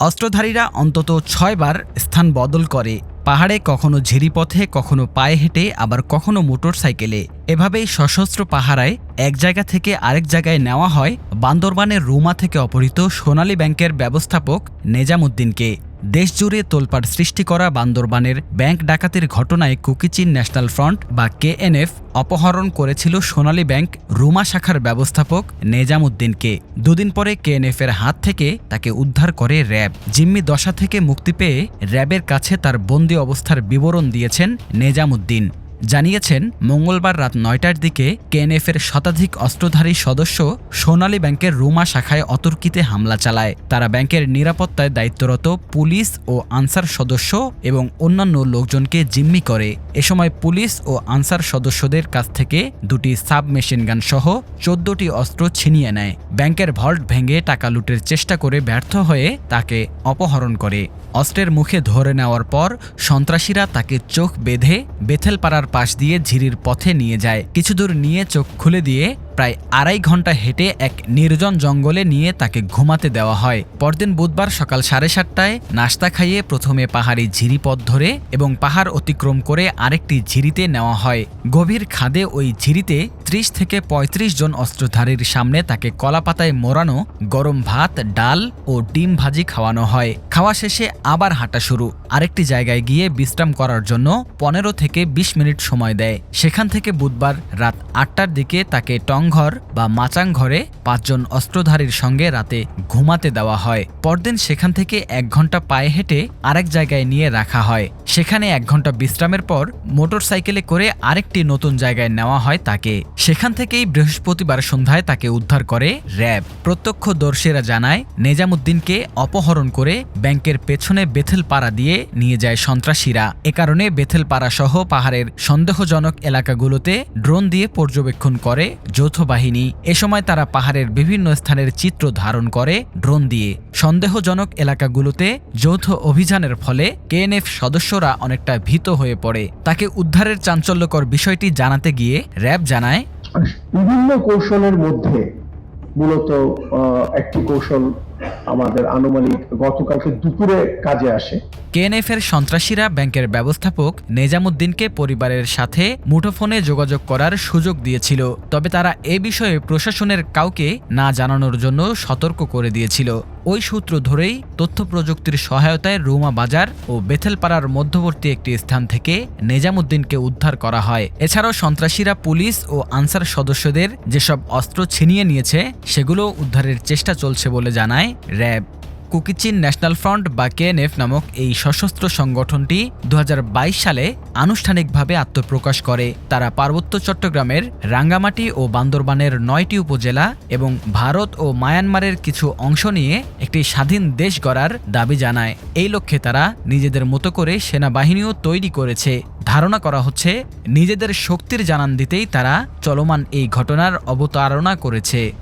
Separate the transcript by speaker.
Speaker 1: অস্ত্রধারীরা অন্তত ছয়বার স্থান বদল করে। পাহাড়ে কখনো ঝিরিপথে, কখনো পায়ে হেঁটে, আবার কখনো মোটরসাইকেলে। এভাবেই সশস্ত্র পাহারায় এক জায়গা থেকে আরেক জায়গায় নেওয়া হয় বান্দরবানের রুমা থেকে অপহৃত সোনালী ব্যাংকের ব্যবস্থাপক নেজামুদ্দিনকে। দেশজুড়ে তোলপাড় সৃষ্টি করা বান্দরবানের ব্যাংক ডাকাতির ঘটনায় কুকিচিন ন্যাশনাল ফ্রন্ট বা কেএনএফ অপহরণ করেছিল সোনালী ব্যাংক রুমা শাখার ব্যবস্থাপক নেজামুদ্দিনকে। দুদিন পরে কেএনএফের হাত থেকে তাকে উদ্ধার করে র্যাব। জিম্মি দশা থেকে মুক্তি পেয়ে র্যাবের কাছে তার বন্দি অবস্থার বিবরণ দিয়েছেন নেজামুদ্দিন। জানিয়েছেন, মঙ্গলবার রাত নয়টার দিকে কেএনএফের শতাধিক অস্ত্রধারী সদস্য সোনালী ব্যাংকের রুমা শাখায় অতর্কিতে হামলা চালায়। তারা ব্যাংকের নিরাপত্তায় দায়িত্বরত পুলিশ ও আনসার সদস্য এবং অন্যান্য লোকজনকে জিম্মি করে। এ সময় পুলিশ ও আনসার সদস্যদের কাছ থেকে দুটি সাব মেশিন গান সহ চোদ্দটি অস্ত্র ছিনিয়ে নেয়। ব্যাংকের ভল্ট ভেঙে টাকা লুটের চেষ্টা করে ব্যর্থ হয়ে তাকে অপহরণ করে। অস্ত্রের মুখে ধরে নেওয়ার পর সন্ত্রাসীরা তাকে চোখ বেঁধে বেথেলপাড়ার পাশ দিয়ে ঝিরির পথে নিয়ে যায়। কিছু দূর নিয়ে চোখ খুলে দিয়ে প্রায় আড়াই ঘণ্টা হেঁটে এক নির্জন জঙ্গলে নিয়ে তাকে ঘুমাতে দেওয়া হয়। পরদিন বুধবার সকাল সাড়ে সাতটায় নাস্তা খাইয়ে প্রথমে পাহাড়ি ঝিরি পথ ধরে এবং পাহাড় অতিক্রম করে আরেকটি ঝিরিতে নেওয়া হয়। গভীর খাদে ওই ঝিরিতে ত্রিশ থেকে ৩৫ জন অস্ত্রধারীর সামনে তাকে কলাপাতায় মোড়ানো, গরম ভাত, ডাল ও ডিম ভাজি খাওয়ানো হয়। খাওয়া শেষে আবার হাঁটা শুরু। আরেকটি জায়গায় গিয়ে বিশ্রাম করার জন্য পনেরো থেকে ২০ মিনিট সময় দেয়। সেখান থেকে বুধবার রাত আটটার দিকে তাকে টংঘর বা মাচাং ঘরে পাঁচজন অস্ত্রধারীর সঙ্গে রাতে ঘুমাতে দেওয়া হয়। পরদিন সেখান থেকে এক ঘণ্টা পায়ে হেঁটে আরেক জায়গায় নিয়ে রাখা হয়। সেখানে এক ঘণ্টা বিশ্রামের পর মোটরসাইকেলে করে আরেকটি নতুন জায়গায় নেওয়া হয় তাকে। সেখান থেকেই বৃহস্পতিবার সন্ধ্যায় তাকে উদ্ধার করে র্যাব। প্রত্যক্ষদর্শীরা জানায়, নেজামুদ্দিনকে অপহরণ করে ব্যাংকের পেছনে বেথেলপাড়া দিয়ে নিয়ে যায় সন্ত্রাসীরা। এ কারণে বেথেলপাড়া সহ পাহাড়ের সন্দেহজনক এলাকাগুলোতে ড্রোন দিয়ে পর্যবেক্ষণ করে যৌথ বাহিনী। এ সময় তারা পাহাড়ের বিভিন্ন স্থানের চিত্র ধারণ করে ড্রোন দিয়ে। সন্দেহজনক এলাকাগুলোতে যৌথ অভিযানের ফলে কেএনএফ সদস্যরা অনেকটা ভীত হয়ে পড়ে। তাকে উদ্ধারের চাঞ্চল্যকর বিষয়টি জানাতে গিয়ে র্যাব জানায়
Speaker 2: বিভিন্ন কৌশলের মধ্যে মূলত একটি কৌশল আমাদের আনুমানিক গতকালকে দুপুরে কাজে আসে।
Speaker 1: কেএনএফের সন্ত্রাসীরা ব্যাংকের ব্যবস্থাপক নেজামুদ্দিনকে পরিবারের সাথে মুঠোফোনে যোগাযোগ করার সুযোগ দিয়েছিল, তবে তারা এ বিষয়ে প্রশাসনের কাউকে না জানানোর জন্য সতর্ক করে দিয়েছিল। ওই সূত্র ধরেই তথ্য প্রযুক্তির সহায়তায় রুমা বাজার ও বেথেলপাড়ার মধ্যবর্তী একটি স্থান থেকে নেজামুদ্দিনকে উদ্ধার করা হয়। এছাড়াও সন্ত্রাসীরা পুলিশ ও আনসার সদস্যদের যেসব অস্ত্র ছিনিয়ে নিয়েছে সেগুলো উদ্ধারের চেষ্টা চলছে বলে জানায় র্যাব। কুকিচিন ন্যাশনাল ফ্রন্ট বা কেএনএফ নামক এই সশস্ত্র সংগঠনটি দু হাজার বাইশ সালে আনুষ্ঠানিকভাবে আত্মপ্রকাশ করে। তারা পার্বত্য চট্টগ্রামের রাঙ্গামাটি ও বান্দরবানের নয়টি উপজেলা এবং ভারত ও মায়ানমারের কিছু অংশ নিয়ে একটি স্বাধীন দেশ গড়ার দাবি জানায়। এই লক্ষ্যে তারা নিজেদের মতো করে সেনাবাহিনীও তৈরি করেছে। ধারণা করা হচ্ছে, নিজেদের শক্তির জানান দিতেই তারা চলমান এই ঘটনার অবতারণা করেছে।